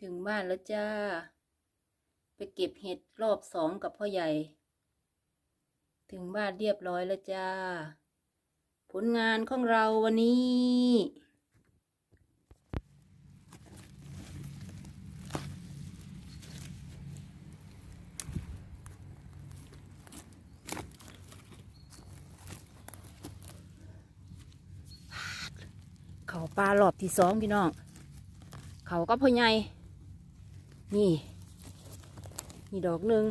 ถึงบ้านแล้วจ้า ไปเก็บเห็ดรอบสองกับพ่อใหญ่ ถึงบ้านเรียบร้อยแล้วจ้า ผลงานของเราวันนี้เขาปลารอบที่สองพี่น้อง เขาก็พ่อใหญ่ นี่นี่ดอกหนึ่ง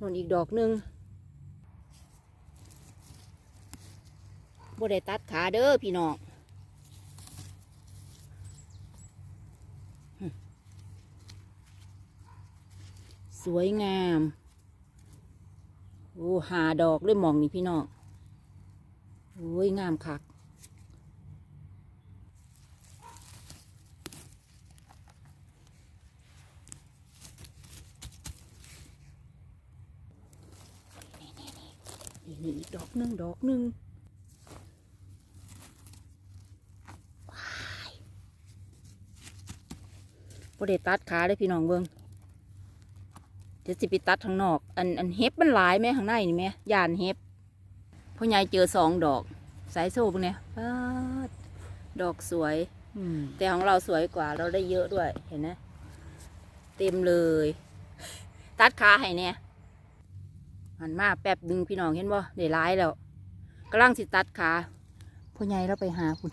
นนอีกดอกหนึ่งบ่ได้ตัดขาเด้อพี่น้องสวยงาม โอ้หาดอกเลยหมองนี่พี่น้องโอ้ยงามคัก นี่นี่อีกดอกหนึ่งดอกหนึ่งว้ายบ่ได้ตัดขาเลยพี่น้องเบิ่งเดี๋ยวสิไปตัดทางนอก อันอันเห็บมันหลายไหมข้างในนี่ไหมยานเห็บพ่อใหญ่เจอสองดอก สายโซ่พวกเนี้ยป๊าดดอกสวยอืมแต่ของเราสวยกว่าเราได้เยอะด้วยเห็นไหมเต็มเลย ตัดขาให้เนี่ย หันมาแป๊บดึงพี่น้องเห็นบ่ได้ร้ายแล้วกำลังสิตัดขาพ่อใหญ่เราไปหาคุณ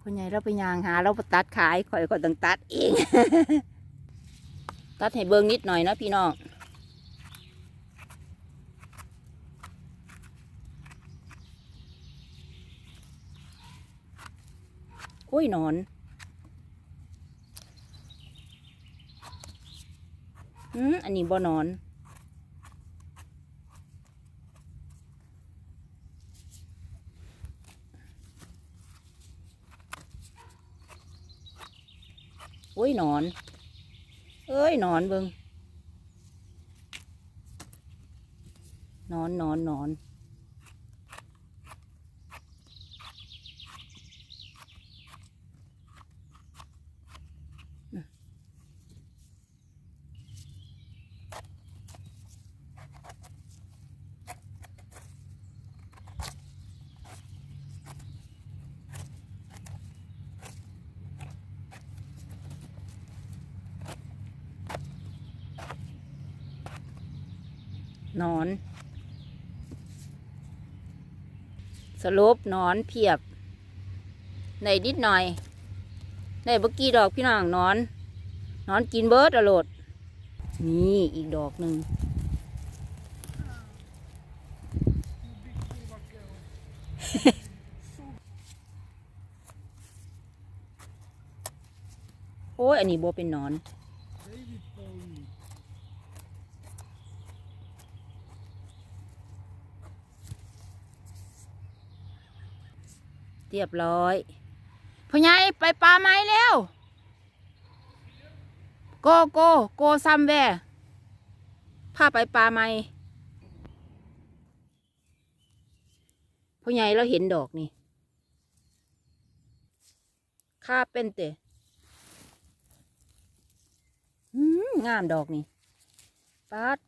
พ่อใหญ่เราไปยางหาเราไปตัดขายข่อยก็ต้องตัดเอง ตัดให้เบิ่งนิดหน่อยนะพี่น้องโอ้ยนอน อืมอันนี้บ่นอน อ้ยหนอน เอ้ยหนอนเบิงหนอนหนอนหนอน นอน สรุปนอนเพียบในนิดหน่อยในเมื่อกี้ดอกพี่น้องนอน นอนกินเบิร์ดอรดนี่อีกดอกหนึ่งโอ้ยอันนี้โบเป็นนอน เรียบร้อยพ่อใหญ่ไปปลาไม้แล้วโกโกโกซัมแวร์พาไปปลาไม้พ่อใหญ่เราเห็นดอกนี่ข้าเป็นเตะอืมงามดอกนี่ปาด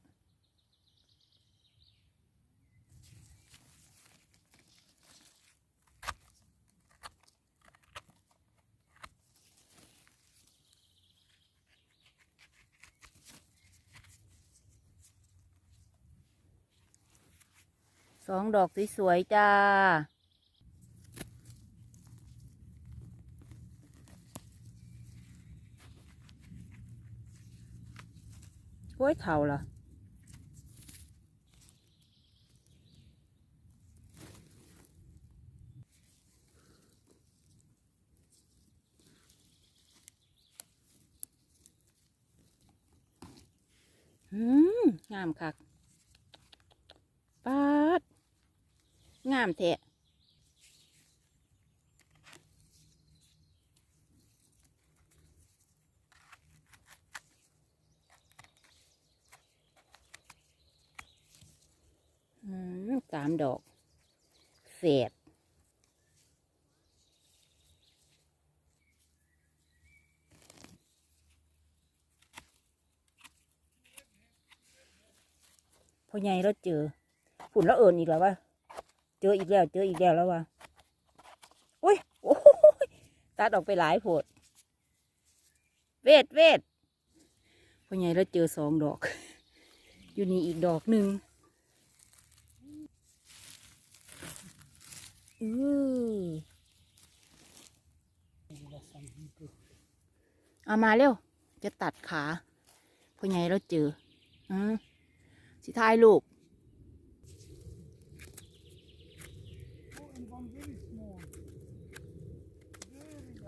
สองดอกสวยๆจ้าโอ้ยเท่าละอืมงามคักปาด งามแท้สามดอกเศษพอใหญ่เราเจอฝุ่นแล้วเอิญอีกแล้ววะ เจออีกแล้ว เจออีกแล้วแล้ววะอุ้ยโอ้ยตัดออกไปหลายโผดเวทเวทพ่อใหญ่เราเจอสองดอก อยู่นี่อีกดอกหนึ่งอือเอามาเร็ว จะตัดขาพ่อใหญ่เราเจออือสิท้ายลูก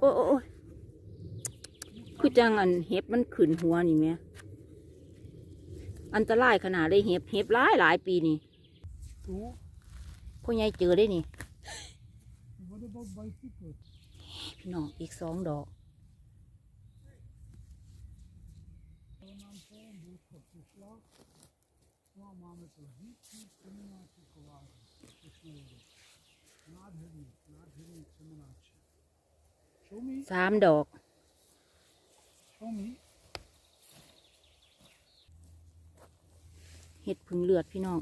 โอ้โอ้โอ้ยคือจังอันเห็บมันขึ้นหัวนี่แหม่อันตรายขนาดเลยเห็บเห็บหลายหลายปีนี่พ่อใหญ่เจอได้นี่พี่น้องอีกสองดอก Show me, สามดอก show me. เห็ดพึ่งเลือดพี่น้อง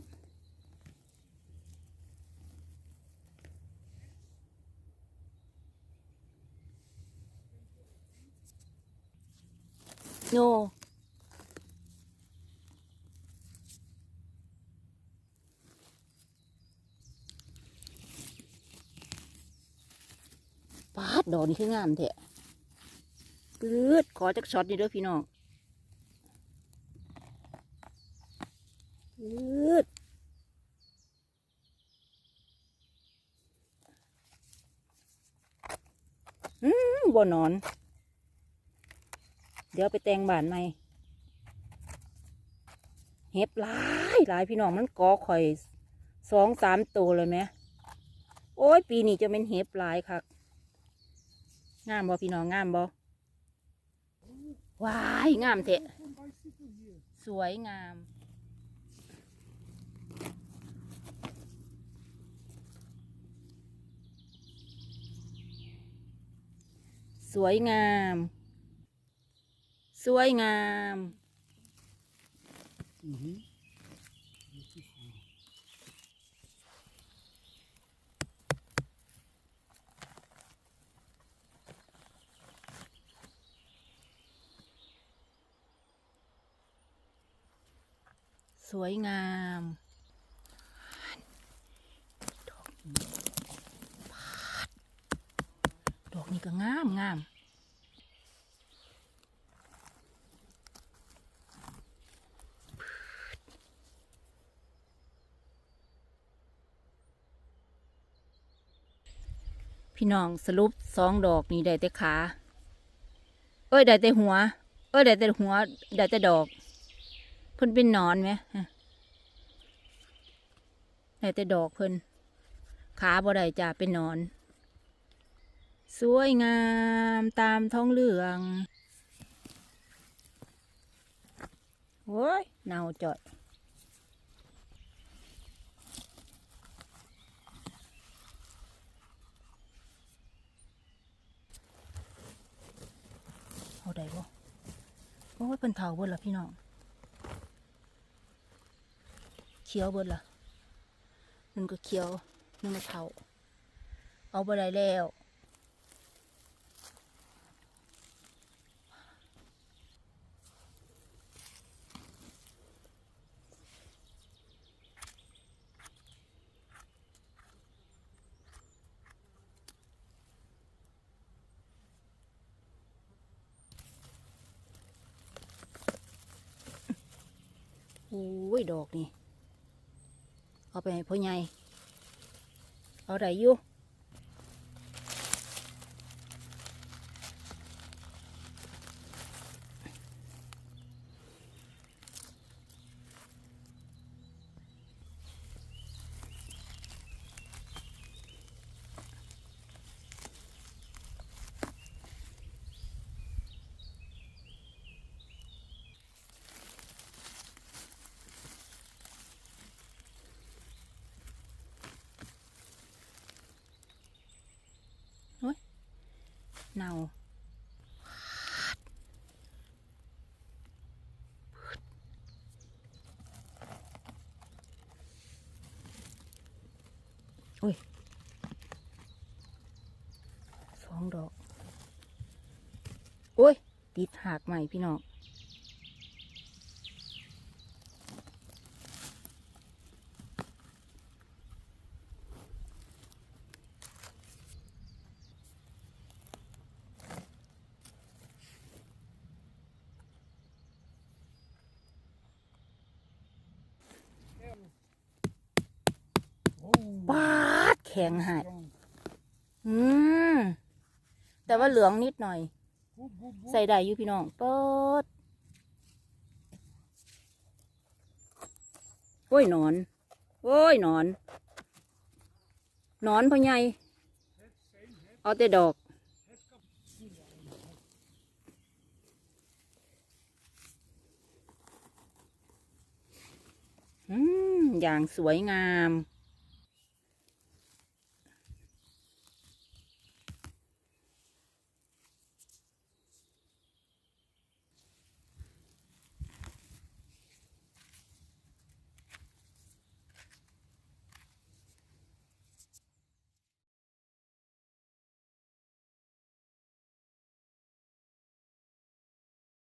โน ปา ดอกนี่คืองามแท้ปื๊ดขอจักช็อตนี่เด้อพี่น้องปื๊ดอืมบ่นอน เดี๋ยวไปแต่งบ้านใหม่เห็บหลายหลายพี่น้องมันกอข่อยสองสามตัวเลยไหมโอ้ย ปีนี้จะเป็นเห็บหลายคัก งามบ่พี่น้องงามบ่ว้ายงามเถอะ Some bicycle here. สวยงาม สวยงาม สวยงาม Mm-hmm. Beautiful. ส วยงามดอกนี้ดดอกนี้ก็งามงามพี่น้องสรุปสองดอกนี้ได้แต่ขา เอ้ยได้แต่หัว เอ้ยได้แต่หัวได้แต่ดอก เพิ่นเป็นนอนไหมฮะได้แต่ดอกเพิ่นขาบ่ได้จ้าเป็นนอน สวยงามตามท้องเรื่องโอ้ยเน่าจ่อยเอาได้บ่โอ้ยเพิ่นเฒ่าเบิดละพี่น้อง เขียวเบิดละมันก็เขียวมันก็เฒ่าเอาบ่ได้แล้วโอ้ย ดอกนี่ เอาไปให้พ่อใหญ่เอาได้อยู่ เนาอุ้ยสองดอก โอ้ย ติดหักใหม่พี่น้อง ข็งหายอืมแต่ว่าเหลืองนิดหน่อย ใส่ได้อยู่พี่น้องเปิดโอ้ยหนอนโอ้ยหนอนหนอนพ่อใหญ่เอาแต่ดอกอืมอย่างสวยงาม